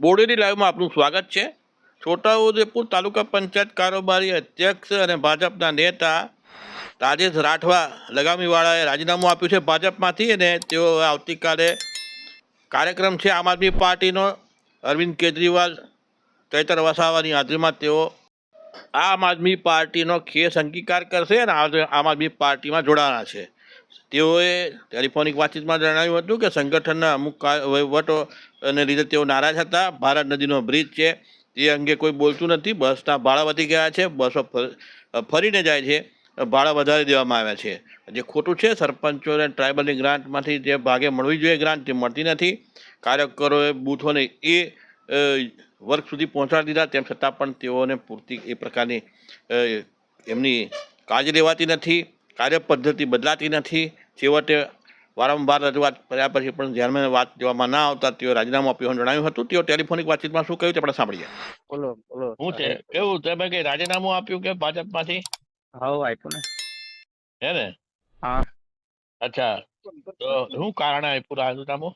બોડેલી લાઈવમાં આપનું સ્વાગત છે. છોટાઉદેપુર તાલુકા પંચાયત કારોબારી અધ્યક્ષ અને ભાજપના નેતા રાજેશ રાઠવા લગામીવાળાએ રાજીનામું આપ્યું છે ભાજપમાંથી અને તેઓ આવતીકાલે કાર્યક્રમ છે આમ આદમી પાર્ટીનો. અરવિંદ કેજરીવાલ, ચૈતર વસાવાની હાજરીમાં તેઓ આમ આદમી પાર્ટીનો ખેસ અંગીકાર કરશે અને આમ આદમી પાર્ટીમાં જોડાણા છે. તેઓએ ટેલિફોનિક વાતચીતમાં જણાવ્યું હતું કે સંગઠનના અમુક કા- વહીવટો ને લીધે તેઓ નારાજ હતા. ભારત નદીનો બ્રિજ છે, તે અંગે કોઈ બોલતું નથી. બસના ભાડા વધી ગયા છે, બસો ફર- ફરીને જાય છે, ભાડા વધારી દેવામાં આવ્યા છે. જે ખોટું છે સરપંચોને ટ્રાઇબલની ગ્રાન્ટમાંથી જે ભાગે મળવી જોઈએ ગ્રાન્ટ, તે મળતી નથી. કાર્યકરોએ બૂથોને એ વર્ગ સુધી પહોંચાડી દીધા. તેમ છતાં પણ તેઓને પૂરતી એ પ્રકારની એમની કાળજી લેવાતી નથી. કાર્ય પદ્ધતિ બદલાતી નથી. છેવટે વારંવાર રજૂઆત કર્યા પછી પણ ધ્યાનમાં વાત લેવામાં ના આવતા તેઓ રાજીનામું આપ્યું જણાવ્યું હતું. તેઓ ટેલિફોનિક વાતચીતમાં શું કહ્યું તે આપણે સાંભળીએ. બોલો બોલો. શું છે? કેવું? તમે કઈ રાજીનામું આપ્યું કે ભાજપમાંથી? હાવ આપ્યું ને. હે ને? હા. અચ્છા. તો શું કારણ આપ્યું રાજીનામું?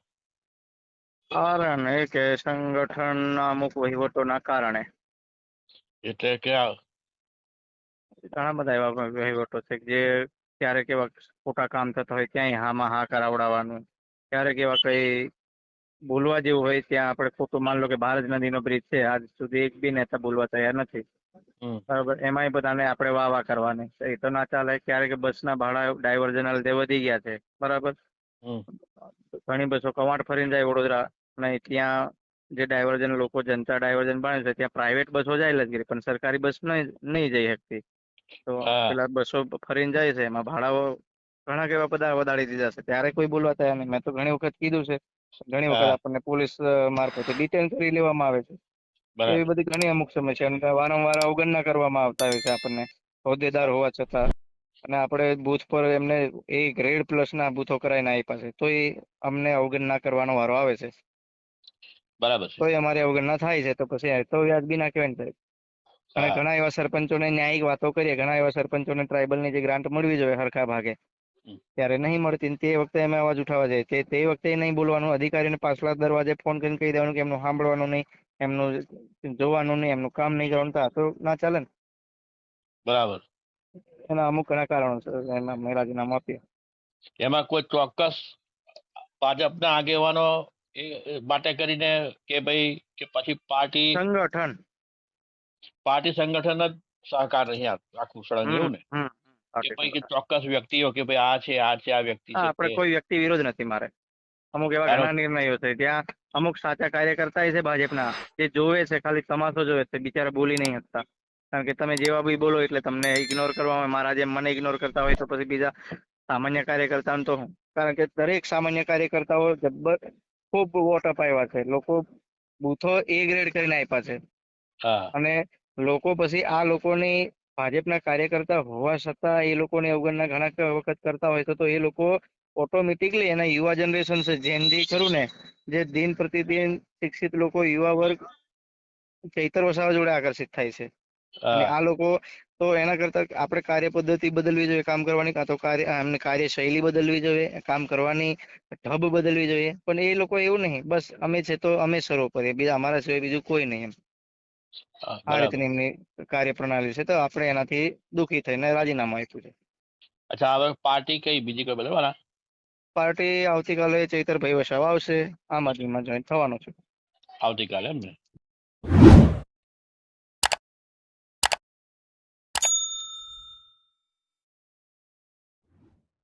કારણ એ કે સંગઠનના અમુક વહીવટોના કારણે. એટલે કે ઘણા બધા એવા વહીવટો છે જે ક્યારેક એવા ખોટા કામ થતા હોય ક્યાંય હામાં હા કરાવડાવવાનું ક્યારેક એવા કઈ બોલવા જેવું હોય ત્યાં આપણે ખોટું માન લો કે ભારત નદીનો બ્રિજ છે આજ સુધી એક બી નેતા બોલવા તૈયાર નથી. બરાબર? એમાંય બધાને આપણે વાહ વાહ કરવાની. એ તો ના ચાલે ક્યારેક બસના ભાડા ડાયવર્ઝનના લીધે વધી ગયા છે બરાબર? ઘણી બસો કવાંટ ફરીને જાય વડોદરા અને ત્યાં જે ડાયવર્ઝન લોકો જનતા ડાયવર્ઝન બને છે ત્યાં પ્રાઇવેટ બસો જાય લગીરી પણ સરકારી બસ નહીં નહીં જઈ શકતી. તો પેલા બસો ફરીને જાય છે એમાં ભાડાઓ ઘણા કેવા બધા વધારી દીધા છે. ત્યારે કોઈ બોલવા તૈયાર નહીં. મેં તો ઘણી વખત કીધું છે. ઘણી વખત આપણને પોલીસ મારફતે ડિટેન કરી લેવામાં આવે છે. એવી બધી ઘણી અમુક સમસ્યા અને વારંવાર અવગણના કરવામાં આવતા હોય છે આપણને. હોદ્દેદાર હોવા છતાં. અને આપણે બૂથ પર એમને એ ગ્રેડ પ્લસ ના બૂથો કરાવીને આપ્યા છે. તો એ અમને અવગણના કરવાનો વારો આવે છે. બરાબર તો એ અમારી અવગણના થાય છે. તો પછી તો વ્યાજબી ના કહેવાય ને અને ઘણા એવા સરપંચોને ન્યાયિક વાતો કરીએ ઘણા એવા સરપંચોને ટ્રાઇબલની જે ગ્રાન્ટ મળવી જોઈએ હરખા ભાગે. ત્યારે નહીં મળતી તે વખતે અમે અવાજ ઉઠાવવા જઈએ. તે તે વખતે નહીં બોલવાનું. અધિકારીને પાછલા દરવાજે ફોન કરીને કહી દેવાનું કે એમનું સાંભળવાનું નહીં એમનું જોવાનું નહીં એમનું કામ નહીં કરવાનું. તો તો ના ચાલે ને. બરાબર. એના અમુક ઘણા કારણો છે એમાં અમે રાજીનામું આપીએ. એમાં કોઈ ચોક્કસ ભાજપના આગેવાનો માટે કરીને કે ભાઈ કે પછી પાર્ટી સંગઠન. પાર્ટી સંગઠન જ સહકાર નહીં આખું સળંગ એવું ને. કે ભાઈ ચોક્કસ વ્યક્તિઓ કે ભાઈ આ છે આ છે આ વ્યક્તિ છે આપણે કોઈ વ્યક્તિ વિરોધ નથી મારે. અમુક એવા ઘણા નિર્ણયો છે ત્યાં અમુક સાચા કાર્યકર્તા છે ભાજપના જે જોવે છે ખાલી તમાશો જોવે છે બિચારા બોલી નહીં શકતા. કારણ કે તમે જેવા બી બોલો એટલે તમને ઇગ્નોર કરવામાં આવે. મારા જેમ મને ઇગ્નોર કરતા હોય તો પછી બીજા સામાન્ય કાર્યકર્તા તો હું. કારણ કે દરેક સામાન્ય કાર્યકર્તાઓ જબ્બર ખૂબ વોટ અપાવ્યા છે. લોકો બૂથો એ ગ્રેડ કરીને આપ્યા છે. અને લોકો પછી આ લોકોની ભાજપના કાર્યકર્તા હોવા છતાં એ લોકોની અવગણના ઘણા વખત કરતા હોય તો એ લોકો ઓટોમેટિકલી એના યુવા જનરેશન છે જેન જી ખરું ને જે દિન પ્રતિદિન શિક્ષિત લોકો યુવા વર્ગ ચૈતર વસાવા જોડે આકર્ષિત થાય છે. અને આ લોકો તો એના કરતા આપણે કાર્ય પદ્ધતિ બદલવી જોઈએ કામ કરવાની કાં તો કાર્ય એમની કાર્યશૈલી બદલવી જોઈએ કામ કરવાની ઢબ બદલવી જોઈએ પણ એ લોકો એવું નહીં બસ અમે છે તો અમે સર્વ કરીએ બીજા અમારા સિવાય બીજું કોઈ નહીં એમ. આ. રીતની એમની કાર્યપ્રણાલી છે તો આપણે એનાથી દુઃખી થઈને રાજીનામું આપ્યું છે અચ્છા હવે પાર્ટી કઈ બીજી કોઈ બદલવાના? પાર્ટી આવતીકાલે ચૈતરભાઈ વસાવા આવશે આમ આદમીમાં જોઈન થવાનું છે આવતીકાલે એમ ને